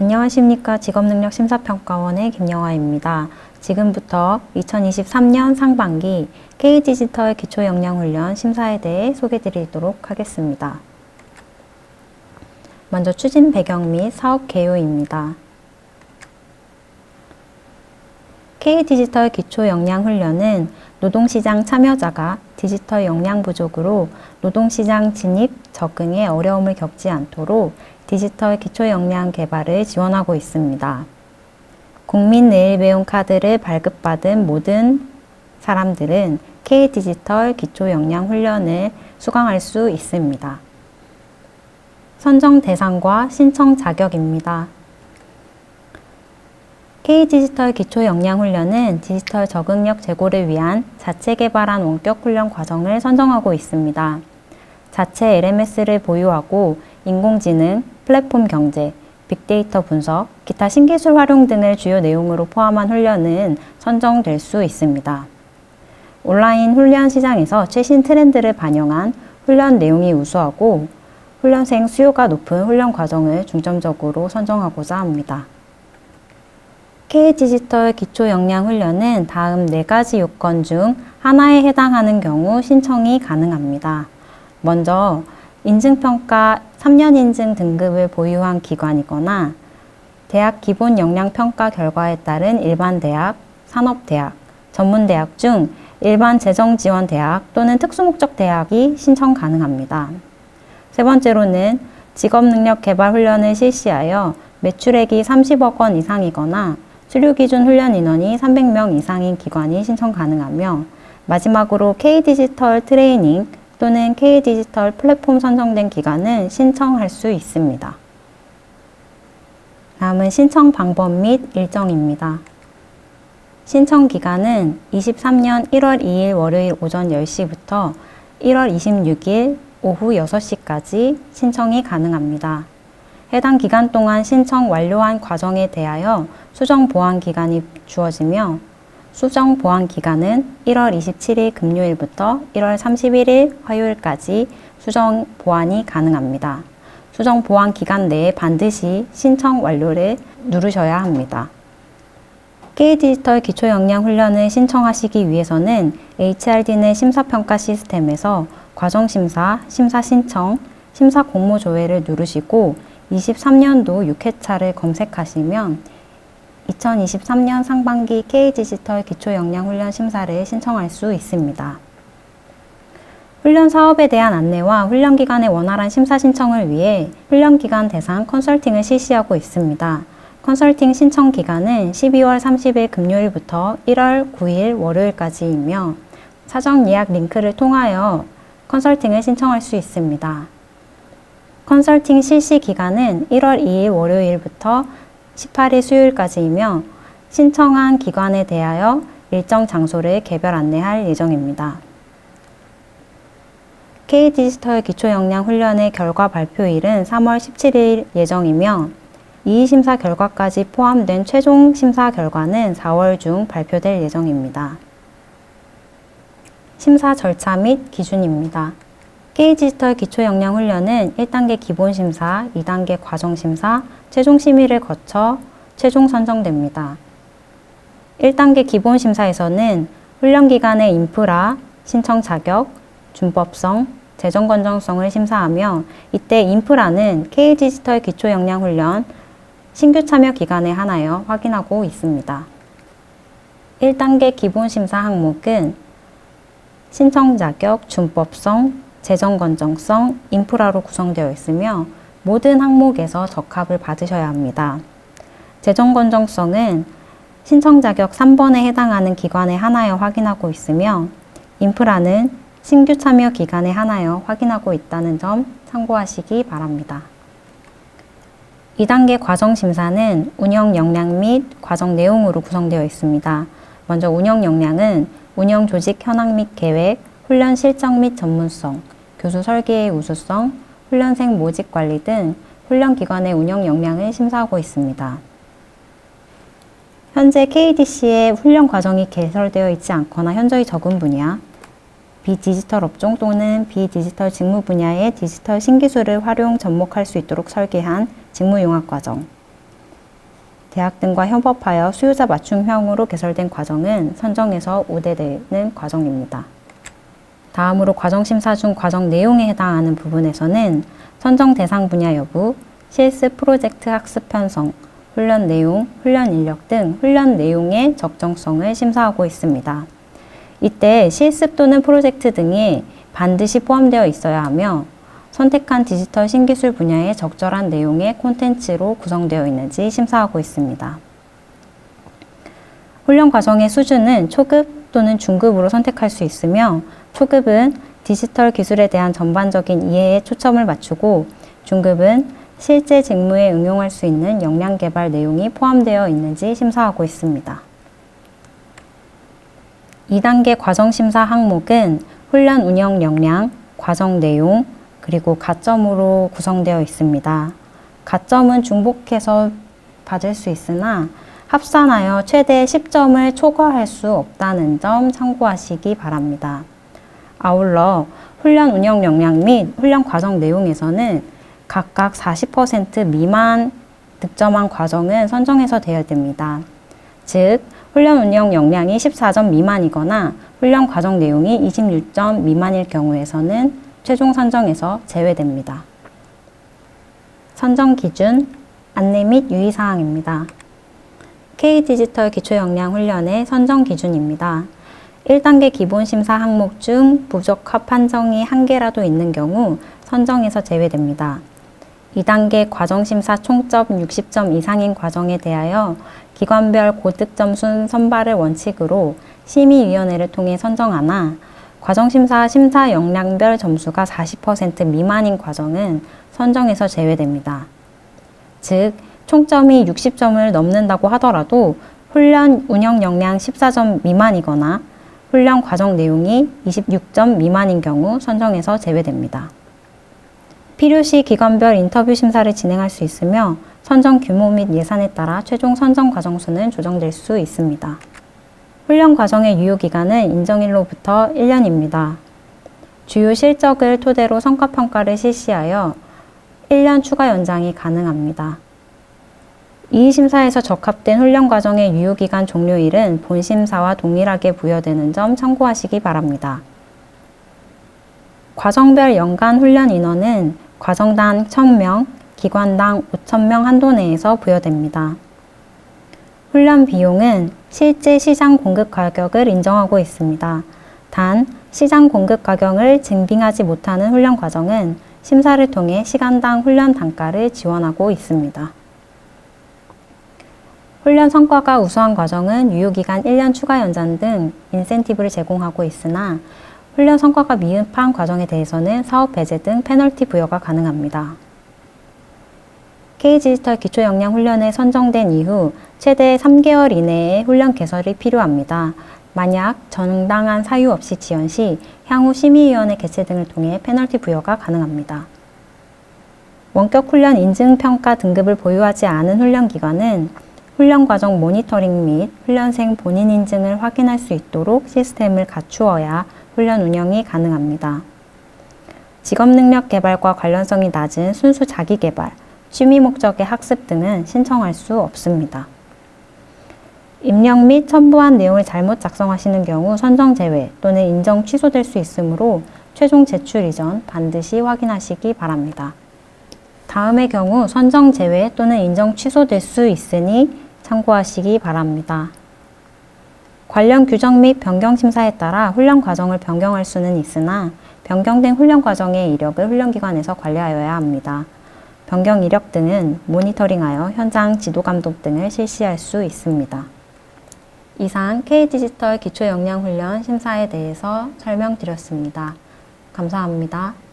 안녕하십니까. 직업능력심사평가원의 김영아입니다. 지금부터 2023년 상반기 K디지털 기초역량훈련 심사에 대해 소개드리도록 하겠습니다. 먼저 추진 배경 및 사업 개요입니다. K디지털 기초역량훈련은 노동시장 참여자가 디지털 역량 부족으로 노동시장 진입, 적응에 어려움을 겪지 않도록 디지털 기초 역량 개발을 지원하고 있습니다. 국민 내일 배움 카드를 발급받은 모든 사람들은 K 디지털 기초 역량 훈련을 수강할 수 있습니다. 선정 대상과 신청 자격입니다. K 디지털 기초 역량 훈련은 디지털 적응력 제고를 위한 자체 개발한 원격 훈련 과정을 선정하고 있습니다. 자체 LMS를 보유하고 인공지능, 플랫폼 경제, 빅데이터 분석, 기타 신기술 활용 등을 주요 내용으로 포함한 훈련은 선정될 수 있습니다. 온라인 훈련 시장에서 최신 트렌드를 반영한 훈련 내용이 우수하고 훈련생 수요가 높은 훈련 과정을 중점적으로 선정하고자 합니다. K디지털 기초 역량 훈련은 다음 네 가지 요건 중 하나에 해당하는 경우 신청이 가능합니다. 먼저 인증평가 3년 인증 등급을 보유한 기관이거나 대학 기본 역량 평가 결과에 따른 일반 대학, 산업 대학, 전문 대학 중 일반 재정 지원 대학 또는 특수 목적 대학이 신청 가능합니다. 세 번째로는 직업 능력 개발 훈련을 실시하여 매출액이 30억 원 이상이거나 수료 기준 훈련 인원이 300명 이상인 기관이 신청 가능하며 마지막으로 K디지털 트레이닝 또는 K디지털 플랫폼 선정된 기관은 신청할 수 있습니다. 다음은 신청 방법 및 일정입니다. 신청 기간은 23년 1월 2일 월요일 오전 10시부터 1월 26일 오후 6시까지 신청이 가능합니다. 해당 기간 동안 신청 완료한 과정에 대하여 수정 보완 기간이 주어지며 수정 보완 기간은 1월 27일 금요일부터 1월 31일 화요일까지 수정 보완이 가능합니다. 수정 보완 기간 내에 반드시 신청 완료를 누르셔야 합니다. K디지털 기초 역량 훈련을 신청하시기 위해서는 HRD 내 심사평가 시스템에서 과정 심사, 심사 신청, 심사 공모 조회를 누르시고 23년도 6회차를 검색하시면 2023년 상반기 K디지털 기초역량훈련 심사를 신청할 수 있습니다. 훈련 사업에 대한 안내와 훈련 기간의 원활한 심사 신청을 위해 훈련 기간 대상 컨설팅을 실시하고 있습니다. 컨설팅 신청 기간은 12월 30일 금요일부터 1월 9일 월요일까지이며 사전 예약 링크를 통하여 컨설팅을 신청할 수 있습니다. 컨설팅 실시 기간은 1월 2일 월요일부터 18일 수요일까지이며 신청한 기관에 대하여 일정 장소를 개별 안내할 예정입니다. K디지털 기초역량 훈련의 결과 발표일은 3월 17일 예정이며 이의심사 결과까지 포함된 최종 심사 결과는 4월 중 발표될 예정입니다. 심사 절차 및 기준입니다. K디지털 기초 역량 훈련은 1단계 기본 심사, 2단계 과정 심사, 최종 심의를 거쳐 최종 선정됩니다. 1단계 기본 심사에서는 훈련 기간의 인프라, 신청 자격, 준법성, 재정 건전성을 심사하며 이때 인프라는 K디지털 기초 역량 훈련 신규 참여 기간에 한하여 확인하고 있습니다. 1단계 기본 심사 항목은 신청 자격, 준법성, 재정 건정성, 인프라로 구성되어 있으며 모든 항목에서 적합을 받으셔야 합니다. 재정 건정성은 신청 자격 3번에 해당하는 기관에 하나여 확인하고 있으며 인프라는 신규 참여 기간에 하나여 확인하고 있다는 점 참고하시기 바랍니다. 2단계 과정 심사는 운영 역량 및 과정 내용으로 구성되어 있습니다. 먼저 운영 역량은 운영 조직 현황 및 계획, 훈련 실적 및 전문성, 교수 설계의 우수성, 훈련생 모집 관리 등 훈련 기관의 운영 역량을 심사하고 있습니다. 현재 KDC의 훈련 과정이 개설되어 있지 않거나 현저히 적은 분야, 비디지털 업종 또는 비디지털 직무 분야의 디지털 신기술을 활용 접목할 수 있도록 설계한 직무융합 과정, 대학 등과 협업하여 수요자 맞춤형으로 개설된 과정은 선정에서 우대되는 과정입니다. 다음으로 과정심사 중 과정 내용에 해당하는 부분에서는 선정 대상 분야 여부, 실습 프로젝트 학습 편성, 훈련 내용, 훈련 인력 등 훈련 내용의 적정성을 심사하고 있습니다. 이때 실습 또는 프로젝트 등이 반드시 포함되어 있어야 하며 선택한 디지털 신기술 분야의 적절한 내용의 콘텐츠로 구성되어 있는지 심사하고 있습니다. 훈련 과정의 수준은 초급 또는 중급으로 선택할 수 있으며 초급은 디지털 기술에 대한 전반적인 이해에 초점을 맞추고 중급은 실제 직무에 응용할 수 있는 역량 개발 내용이 포함되어 있는지 심사하고 있습니다. 2단계 과정 심사 항목은 훈련 운영 역량, 과정 내용, 그리고 가점으로 구성되어 있습니다. 가점은 중복해서 받을 수 있으나 합산하여 최대 10점을 초과할 수 없다는 점 참고하시기 바랍니다. 아울러 훈련 운영 역량 및 훈련 과정 내용에서는 각각 40% 미만 득점한 과정은 선정해서 대여됩니다. 즉, 훈련 운영 역량이 14점 미만이거나 훈련 과정 내용이 26점 미만일 경우에서는 최종 선정에서 제외됩니다. 선정 기준, 안내 및 유의사항입니다. K디지털 기초 역량 훈련의 선정 기준입니다. 1단계 기본 심사 항목 중 부적합 판정이 한 개라도 있는 경우 선정에서 제외됩니다. 2단계 과정심사 총점 60점 이상인 과정에 대하여 기관별 고득점 순 선발을 원칙으로 심의위원회를 통해 선정하나 과정심사 심사 역량별 점수가 40% 미만인 과정은 선정에서 제외됩니다. 즉, 총점이 60점을 넘는다고 하더라도 훈련 운영 역량 14점 미만이거나 훈련 과정 내용이 26점 미만인 경우 선정에서 제외됩니다. 필요시 기관별 인터뷰 심사를 진행할 수 있으며 선정 규모 및 예산에 따라 최종 선정 과정 수는 조정될 수 있습니다. 훈련 과정의 유효 기간은 인정일로부터 1년입니다. 주요 실적을 토대로 성과 평가를 실시하여 1년 추가 연장이 가능합니다. 이 심사에서 적합된 훈련 과정의 유효기간 종료일은 본심사와 동일하게 부여되는 점 참고하시기 바랍니다. 과정별 연간 훈련 인원은 과정당 1000명, 기관당 5,000명 한도 내에서 부여됩니다. 훈련 비용은 실제 시장 공급 가격을 인정하고 있습니다. 단, 시장 공급 가격을 증빙하지 못하는 훈련 과정은 심사를 통해 시간당 훈련 단가를 지원하고 있습니다. 훈련 성과가 우수한 과정은 유효기간 1년 추가 연장 등 인센티브를 제공하고 있으나 훈련 성과가 미흡한 과정에 대해서는 사업 배제 등 페널티 부여가 가능합니다. K디지털 기초 역량 훈련에 선정된 이후 최대 3개월 이내에 훈련 개설이 필요합니다. 만약 정당한 사유 없이 지연 시 향후 심의위원회 개최 등을 통해 페널티 부여가 가능합니다. 원격 훈련 인증 평가 등급을 보유하지 않은 훈련 기관은 훈련 과정 모니터링 및 훈련생 본인 인증을 확인할 수 있도록 시스템을 갖추어야 훈련 운영이 가능합니다. 직업 능력 개발과 관련성이 낮은 순수 자기 개발, 취미 목적의 학습 등은 신청할 수 없습니다. 입력 및 첨부한 내용을 잘못 작성하시는 경우 선정 제외 또는 인정 취소될 수 있으므로 최종 제출 이전 반드시 확인하시기 바랍니다. 다음의 경우 선정 제외 또는 인정 취소될 수 있으니 참고하시기 바랍니다. 관련 규정 및 변경 심사에 따라 훈련 과정을 변경할 수는 있으나 변경된 훈련 과정의 이력을 훈련기관에서 관리하여야 합니다. 변경 이력 등은 모니터링하여 현장 지도 감독 등을 실시할 수 있습니다. 이상 K디지털 기초역량훈련 심사에 대해서 설명드렸습니다. 감사합니다.